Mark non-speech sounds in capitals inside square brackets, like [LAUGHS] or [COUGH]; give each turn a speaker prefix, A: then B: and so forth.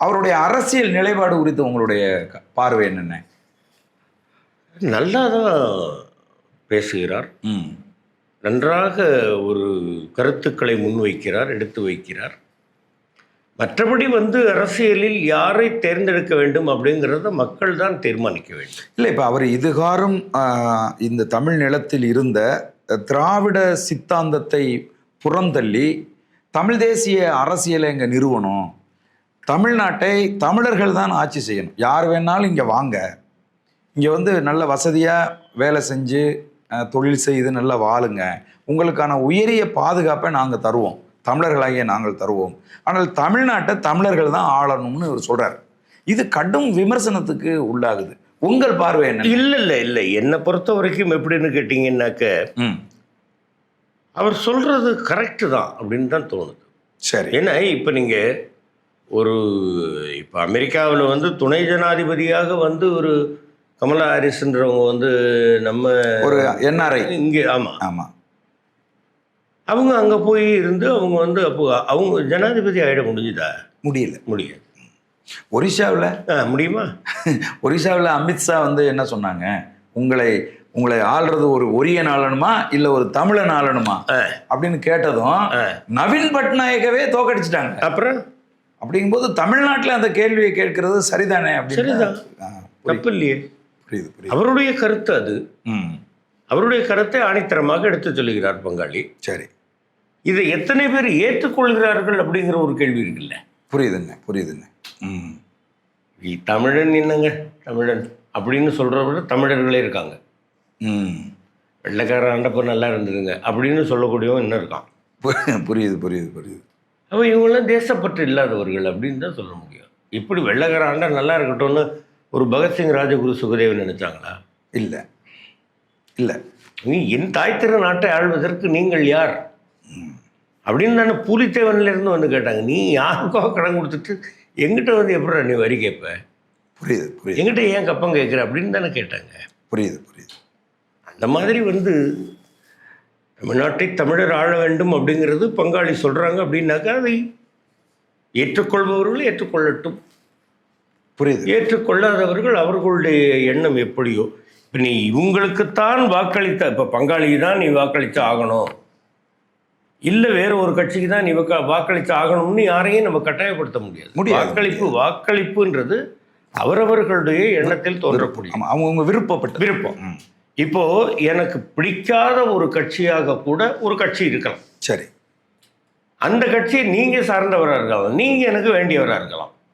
A: அவருடைய அரசியல் நிலைப்பாடு குறித்து உங்களுடைய பார்வை என்னென்ன?
B: நல்லா தான் பேசுகிறார்.
A: ம்.
B: நன்றாக ஒரு கருத்துக்களை முன்வைக்கிறார் எடுத்து வைக்கிறார். மற்றபடி வந்து அரசியலில் யாரை தேர்ந்தெடுக்க வேண்டும் அப்படிங்கிறத மக்கள் தான் தீர்மானிக்க வேண்டும்.
A: இல்லை இப்போ அவர் இதுகாரும் இந்த தமிழ் நிலத்தில் இருந்த திராவிட சித்தாந்தத்தை புறந்தள்ளி தமிழ் தேசிய அரசியலை இங்கே நிறுவனம் தமிழ்நாட்டை தமிழர்கள் தான் ஆட்சி செய்யணும். யார் வேணாலும் இங்கே வாங்க. இங்கே வந்து நல்ல வசதியாக வேலை செஞ்சு தொழில் செய்து நல்லா வாழுங்க. உங்களுக்கான உயரிய பாதுகாப்பை நாங்கள் தருவோம். தமிழர்களாகிய நாங்கள் தருவோம். ஆனால் தமிழ்நாட்டை தமிழர்கள் தான் ஆளணும்னு இவர் சொல்கிறார் இது கடும் விமர்சனத்துக்கு உள்ளாகுது. உங்கள் பார்வை என்ன?
B: இல்லை இல்லை இல்லை. என்னை பொறுத்த வரைக்கும் எப்படின்னு கேட்டிங்கன்னாக்க
A: ம்.
B: அவர் சொல்கிறது கரெக்டு தான் அப்படின்னு தான் தோணுது.
A: சரி.
B: ஏன்னா இப்போ நீங்கள் ஒரு இப்போ அமெரிக்காவில் வந்து துணை ஜனாதிபதியாக வந்து ஒரு கமலா ஹாரிஸ்ன்றவங்க வந்து நம்ம
A: ஒரு என்ஆர்ஐ
B: இங்கே ஆமாம்
A: ஆமாம்
B: அவங்க அங்கே போய் இருந்து அவங்க வந்து அப்போ அவங்க ஜனாதிபதி ஆகிட முடிஞ்சுதா?
A: முடியல.
B: முடியாது.
A: ஒரிஷாவில்
B: ஆ முடியுமா? [LAUGHS]
A: ஒரிஷாவில் அமித்ஷா வந்து என்ன சொன்னாங்க? உங்களை உங்களை ஆள்றது ஒரு ஒரியன் ஆளணுமா இல்லை ஒரு தமிழன் ஆளணுமா. அப்படின்னு கேட்டதும். நவீன் பட்நாயக்கவே தோக்கடிச்சிட்டாங்க.
B: அப்புறம்?
A: அப்படிங்கும்போது தமிழ்நாட்டில் அந்த கேள்வியை கேட்கறது சரிதானே
B: சரிதான். தப்பு இல்லையே.
A: புரியுது புரியுது.
B: அவருடைய கருத்து அது.
A: ம்.
B: அவருடைய கருத்தை ஆணித்தரமாக எடுத்து சொல்லுகிறார் பங்காளி.
A: சரி.
B: இதை எத்தனை பேர் ஏற்றுக்கொள்கிறார்கள் அப்படிங்கிற ஒரு கேள்வி இருக்குல்ல.
A: புரியுதுங்க புரியுதுங்க. ம்.
B: தமிழன் என்னங்க? தமிழன். அப்படின்னு சொல்கிறவங்க தமிழர்களே இருக்காங்க.
A: ம்.
B: வெள்ளைக்காரன் ஆண்டப்போ நல்லா இருந்ததுங்க. அப்படின்னு சொல்லக்கூடியவன் இன்னும் இருக்கான்.
A: புரியுது புரியுது புரியுது.
B: அப்போ இவங்களாம் தேசப்பற்று இல்லாதவர்கள் அப்படின்னு தான் சொல்ல முடியும். இப்படி வெள்ளைக்கார ஆண்டா நல்லா இருக்கட்டும்னு ஒரு பகத்சிங் ராஜகுரு சுகதேவன் நினைச்சாங்களா?
A: இல்லை. இல்லை.
B: நீ என் தாய் திரு நாட்டை ஆள்வதற்கு நீங்கள் யார்? அப்படின்னு தானே பூலித்தேவன்ல இருந்து வந்து கேட்டாங்க. நீ யாருக்கோ கடன் கொடுத்துட்டு எங்கிட்ட வந்து எப்படி நீ வரி கேட்ப
A: புரியுது புரியுது.
B: எங்கிட்ட ஏன் கப்பம் கேட்குற அப்படின்னு தானே கேட்டாங்க.
A: புரியுது புரியுது.
B: அந்த மாதிரி வந்து தமிழ்நாட்டை தமிழர் ஆள வேண்டும் அப்படிங்கிறது பங்காளி சொல்கிறாங்க அப்படின்னாக்கா அதை ஏற்றுக்கொள்பவர்கள் ஏற்றுக்கொள்ளட்டும்.
A: புரியுது.
B: ஏற்றுக்கொள்ளாதவர்கள் அவர்களுடைய எண்ணம் எப்படியோ? இப்போ நீ இவங்களுக்குத்தான் வாக்களித்த இப்போ பங்காளி தான் நீ வாக்களித்து ஆகணும். இல்லை வேற ஒரு கட்சிக்கு தான் நீ வாக்க- வாக்களித்து ஆகணும்னு யாரையும் நம்ம கட்டாயப்படுத்த முடியாது. வாக்களிப்பு வாக்களிப்புன்றது அவரவர்களுடைய எண்ணத்தில் தோன்றக்கூடிய
A: அவங்கவுங்க விருப்பப்பட்ட
B: விருப்பம். இப்போ எனக்கு பிடிக்காத ஒரு கட்சியாக கூட ஒரு கட்சி இருக்கலாம்.
A: சரி.
B: அந்த கட்சியை நீங்க சார்ந்தவராக இருக்கலாம். நீங்க எனக்கு வேண்டியவராக இருக்கலாம்.